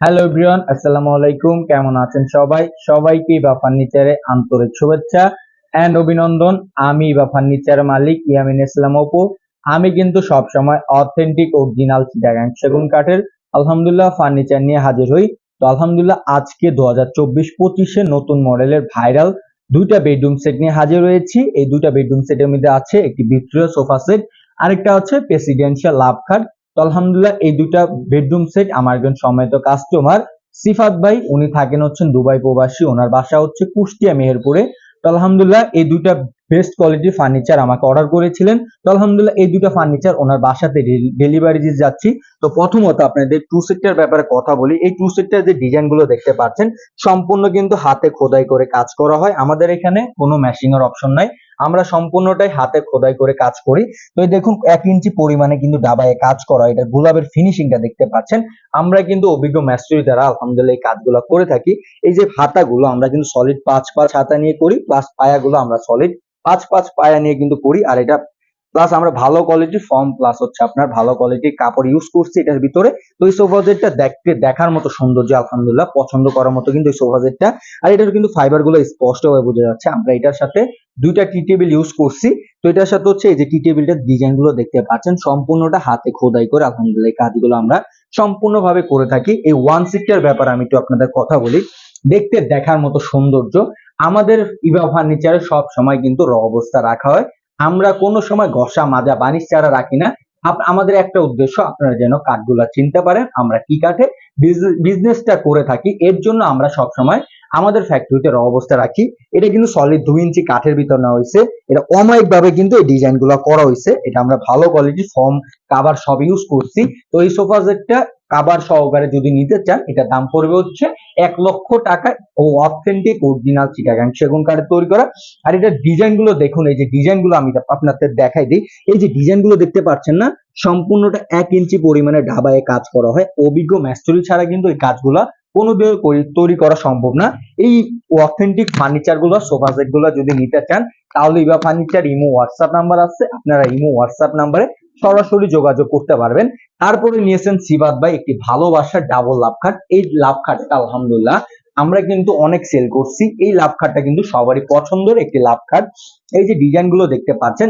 Hello everyone আসসালামু আলাইকুম, কেমন আছেন সবাই? সবাইকে বা ফার্নিচারে আন্তরিক শুভেচ্ছা অ্যান্ড অভিনন্দন। আমি বা ফার্নিচার মালিক ইয়ামিন ইসলাম অপু। আমি কিন্তু সব সময় অথেন্টিক অরিজিনাল চিটাগাং সেগুন কাঠের আলহামদুলিল্লাহ ফার্নিচার নিয়ে হাজির হই। তো আলহামদুলিল্লাহ আজকে দু হাজার চব্বিশ পঁচিশে নতুন মডেলের ভাইরাল দুইটা বেডরুম সেট নিয়ে হাজির হয়েছি। এই দুইটা বেডরুম সেটের মধ্যে আছে একটি ভিক্টোরিয়া সোফা সেট, আরেকটা হচ্ছে প্রেসিডেন্সিয়াল লাভ খাট তো আলহামদুলিল্লাহ এই দুইটা বেডরুম সেট আমার একজন সম্মানিত কাস্টমার সিফাত ভাই, উনি থাকেন হচ্ছেন দুবাই প্রবাসী, ওনার বাসা হচ্ছে কুষ্টিয়া মেহেরপুরে। তো আলহামদুলিল্লাহ এই দুইটা বেস্ট কোয়ালিটির ফার্নিচার আমাকে অর্ডার করেছিলেন। তো আলহামদুলিল্লাহ এই দুটো ফার্নিচার ওনার বাসাতে ডেলিভারি দিয়ে যাচ্ছি। তো প্রথমত আপনাদের টু সেটটার ব্যাপারে কথা বলি। এই টু সেটটার যে ডিজাইনগুলো দেখতে পাচ্ছেন, সম্পূর্ণ কিন্তু হাতে খোদাই করে কাজ করা হয়। আমাদের এখানে কোনো ম্যাশিং এর অপশন নাই। আমরা সম্পূর্ণটাই হাতে খোদাই করে কাজ করি। তো দেখুন, এক ইঞ্চি পরিমাণে কিন্তু ডাবায় কাজ করা, এটা গোলাপের ফিনিশিংটা দেখতে পাচ্ছেন। আমরা কিন্তু অভিজ্ঞ ম্যাস্ট্রি দ্বারা আলহামদুলিল্লাহ এই কাজগুলো করে থাকি। এই যে হাতাগুলো, আমরা কিন্তু সলিড পাঁচ পাঁচ হাতা নিয়ে করি প্লাস পায়াগুলো আমরা সলিড পাঁচ পাঁচ পায়া নিয়ে কিন্তু করি। আর এটা প্লাস আমরা ভালো কোয়ালিটির ফর্ম প্লাস হচ্ছে আপনার ভালো কোয়ালিটির কাপড় ইউজ করছি এটার ভিতরে। তো এই সোফা সেটটা দেখতে, দেখার মতো সৌন্দর্য আলহামদুলিল্লাহ, পছন্দ করার মতো কিন্তু এই সোফা সেটটা আর এটার কিন্তু ফাইবারগুলো স্পষ্ট বোঝা যাচ্ছে। আমরা এটার সাথে দুইটা টি টেবিল ইউজ করছি। তো এটার সাথে হচ্ছে এই যে টি টেবিলটার ডিজাইনগুলো দেখতে পাচ্ছেন, সম্পূর্ণটা হাতে খোদাই করে আলহামদুলিল্লাহ কাজগুলো আমরা সম্পূর্ণভাবে করে থাকি। এই ওয়ান সিটটার ব্যাপারে আমি একটু আপনাদের কথা বলি। দেখতে, দেখার মতো সৌন্দর্য। আমাদের ইভা ফার্নিচারে সব সময় কিন্তু র অবস্থা রাখা হয়। আমরা কোনো সময় ঘষা, মাজা, বানিশ চারা রাখি না। আমাদের একটা উদ্দেশ্য, আপনারা যেন কাঠগুলা চিনতে পারেন, আমরা কি কাঠে বিজনেসটা করে থাকি। এর জন্য আমরা সব সময় আমাদের ফ্যাক্টরিতে র অবস্থা রাখি। এটা কিন্তু সলিড দুই ইঞ্চি কাঠের ভিতর নেওয়া হয়েছে। এটা অমায়িক ভাবে কিন্তু এই ডিজাইনগুলো করা হয়েছে। এটা আমরা ভালো কোয়ালিটির ফর্ম কাভার সব ইউজ করছি। তো এই সোফা সেটটা কাভার সহকারে যদি নিতে চান এটা দাম পড়বে হচ্ছে এক লক্ষ টাকায় ও অথেন্টিক অরিজিনাল চিটাগাং সেগুন কাঠের তৈরি করা। আর এটা ডিজাইনগুলো দেখুন, এই যে ডিজাইনগুলো আমি আপনাদের দেখাই দিই। এই যে ডিজাইনগুলো দেখতে পাচ্ছেন না, সম্পূর্ণটা এক ইঞ্চি পরিমাণে ঢাবায় কাজ করা হয়। অভিজ্ঞ ম্যাস্টরি ছাড়া কিন্তু এই কাজগুলা কোনোদিন তৈরি করা সম্ভব না। এই অথেন্টিক ফার্নিচারগুলো সোফা সেটগুলো যদি নিতে চান, তাহলে ইবা ফার্নিচার ইমো হোয়াটসঅ্যাপ নাম্বার আছে আপনারা ইমো হোয়াটসঅ্যাপ নাম্বারে সরাসরি যোগাযোগ করতে পারবেন। তারপরে নিয়েছেন সিবাদ ভাই একটি ভালোবাসার ডাবল লাভ খাট এই লাভ খাটটা আলহামদুলিল্লাহ আমরা কিন্তু অনেক সেল করছি। এই লাভ খাটটা কিন্তু সবারই পছন্দের একটি লাভ খাট এই যে ডিজাইনগুলো দেখতে পাচ্ছেন,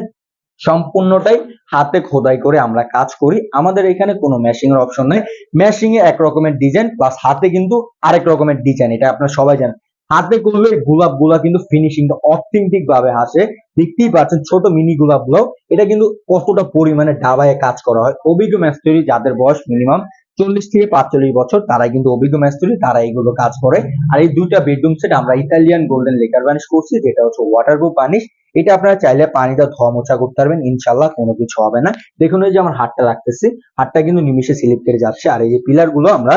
সম্পূর্ণটাই হাতে খোদাই করে আমরা কাজ করি। আমাদের এখানে কোনো ম্যাশিং এর অপশন নেই। ম্যাশিং এ এক রকমের ডিজাইন প্লাস হাতে কিন্তু আরেক রকমের ডিজাইন এটা আপনারা সবাই জানেন। হাতে করলে গোলাপগুলা কিন্তু ফিনিশিংটা অথেন্টিক ভাবে আসে। দেখতেই পাচ্ছেন ছোট মিনি গোলাপগুলো এটা কিন্তু কতটা পরিমাণে ডাবায় কাজ করা হয়। অভিজ্ঞ ম্যাস্টরি যাদের বয়স মিনিমাম চল্লিশ থেকে পাঁচচল্লিশ বছর তারা কিন্তু অভিজ্ঞ ম্যাস্টরি তারা এগুলো কাজ করে। আর এই দুইটা বেডরুম সেট আমরা ইতালিয়ান গোল্ডেন লেকার বানিশ করছি, যেটা হচ্ছে ওয়াটারপ্রুফ বানিশ এটা আপনারা চাইলে পানিটা ধোয়া করতে পারবেন ইনশাল্লাহ কোনো কিছু হবে না। দেখুন এই যে আমার হাতটা রাখতেছি, হাতটা কিন্তু নিমিশে স্লিপ কেটে যাচ্ছে। আর এই যে পিলারগুলো আমরা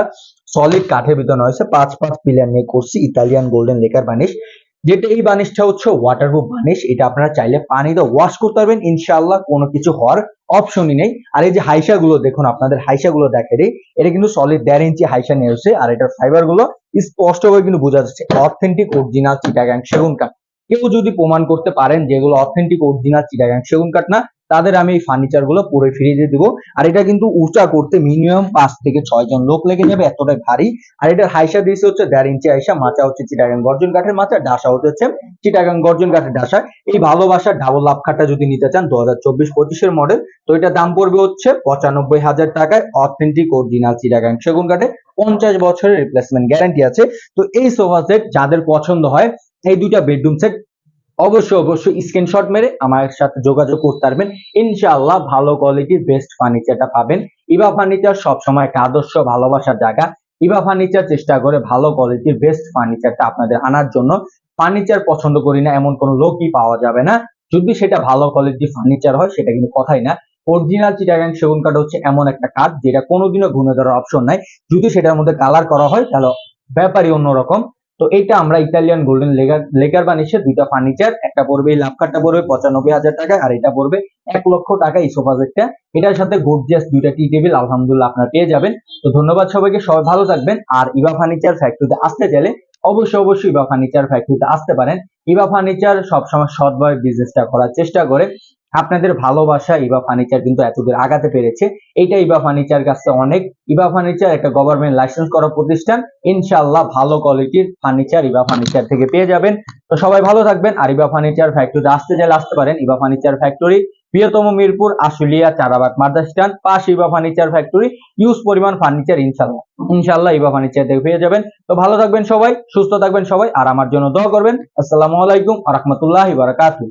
সলিড কাঠের ভিতর হয়েছে পাঁচ পাঁচ পিলার নিয়ে করছি ইতালিয়ান গোল্ডেন লেকার বানিশ যেটা এই বানিশটা হচ্ছে ওয়াটারপ্রুফ বানিশ এটা আপনারা চাইলে পানিতে ওয়াশ করতে পারবেন, ইনশাআল্লাহ কোনো কিছু হওয়ার অপশনই নেই। আর এই যে হাইসা গুলো দেখুন, আপনাদের হাইসা গুলো দেখে এটা কিন্তু সলিড দেড় ইঞ্চি হাইসা নিয়ে এসেছে, আর এটার ফাইবারগুলো স্পষ্টভাবে কিন্তু বোঝা যাচ্ছে অথেন্টিক অরিজিনাল চিটাগাং সেগুন কাঠ কেউ যদি প্রমাণ করতে পারেন যেগুলো অথেন্টিক অরিজিনাল চিটাগাং সেগুন কাঠ না তাদের আমি এই ফার্নিচারগুলো পুরো ফিরিয়ে দিয়ে দিব। আর এটা কিন্তু উঁচা করতে মিনিমাম পাঁচ থেকে ছয় জন লোক লেগে যাবে, এতটাই ভারী। আর এটার হাইসা দিয়েছে হচ্ছে দেড় ইঞ্চি হাইসা, মাচা হচ্ছে চিটাগাং গর্জন কাঠের মাচা, ডাসা হচ্ছে চিটাগাং গর্জন কাঠের ডাসা। এই ভালোবাসার ডাবল লাভ খাটটা যদি নিতে চান দু হাজার চব্বিশ পঁচিশের মডেল তো এটা দাম পড়বে হচ্ছে পঁচানব্বই হাজার টাকায় অথেন্টিক অরিজিনাল চিটাগাং সেগুন কাঠে। পঞ্চাশ বছরের রিপ্লেসমেন্ট গ্যারান্টি আছে। তো এই সোফা সেট যাদের পছন্দ হয়, এই দুইটা বেডরুম সেট অবশ্যই অবশ্যই স্ক্রিনশট মেরে আমার সাথে যোগাযোগ করতে পারবেন। ইনশাআল্লাহ ভালো কোয়ালিটির বেস্ট ফার্নিচারটা পাবেন। ইভা ফার্নিচার সবসময় একটা আদর্শ ভালোবাসার জায়গা। ইভা ফার্নিচার চেষ্টা করে ভালো কোয়ালিটির বেস্ট ফার্নিচারটা আপনাদের আনার জন্য। ফার্নিচার পছন্দ করি না, এমন কোনো লোকই পাওয়া যাবে না। যদি সেটা ভালো কোয়ালিটির ফার্নিচার হয়, সেটা কিন্তু কথাই না। অরিজিনাল চিটাগাং সেগুন কাঠ হচ্ছে এমন একটা কাঠ, যেটা কোনোদিনও ঘুরে ধরার অপশন নাই। যদি সেটার মধ্যে কালার করা হয়, তাহলে ব্যাপারই অন্যরকম। তো এটা আমরা ইতালিয়ান গোল্ডেন লেগার বানিয়েছে, দুইটা ফার্নিচার একটা পড়বে এই লাভ কাঠটা পড়বে, পঁচানব্বই হাজার টাকা, আর এটা পড়বে এক লক্ষ টাকা এই সোফা সেটটা এটার সাথে গোর্জিয়াস দুইটা টি টেবিল আলহামদুল্লাহ আপনার পেয়ে যাবেন। তো ধন্যবাদ সবাইকে, সবাই ভালো থাকবেন। আর ইভা ফার্নিচার ফ্যাক্টরিতে আসতে চাইলে অবশ্যই অবশ্যই ইভা ফার্নিচার ফ্যাক্টরিতে আসতে পারেন। ইভা ফার্নিচার সবসময় সৎভাবে বিজনেসটা করার চেষ্টা করে। আপনাদের ভালোবাসা ইবা ফার্নিচার কিন্তু এতদূর আগাতে পেরেছে। এইটা ইবা ফার্নিচার কাছে অনেক। ইবা ফার্নিচার একটা গভর্নমেন্ট লাইসেন্স করা প্রতিষ্ঠান। ইনশাআল্লাহ ভালো কোয়ালিটির ফার্নিচার ইবা ফার্নিচার থেকে পেয়ে যাবেন। তো সবাই ভালো থাকবেন। আর ইবা ফার্নিচার ফ্যাক্টরিতে আসতে চাইলে আসতে পারেন। ইবা ফার্নিচার ফ্যাক্টরি প্রিয়তম মিরপুর, আশুলিয়া চারাবাগ মার্দা স্ট্যান্ড, পাশ ইবা ফার্নিচার ফ্যাক্টরি ইউজ পরিমাণ ফার্নিচার ইনশাল্লাহ। ইনশাল্লাহ ইবা ফার্নিচার থেকে পেয়ে যাবেন। তো ভালো থাকবেন সবাই, সুস্থ থাকবেন সবাই, আর আমার জন্য দোয়া করবেন। আসসালামু আলাইকুম আ রহমতুল্লাহ বারাকাতুহ।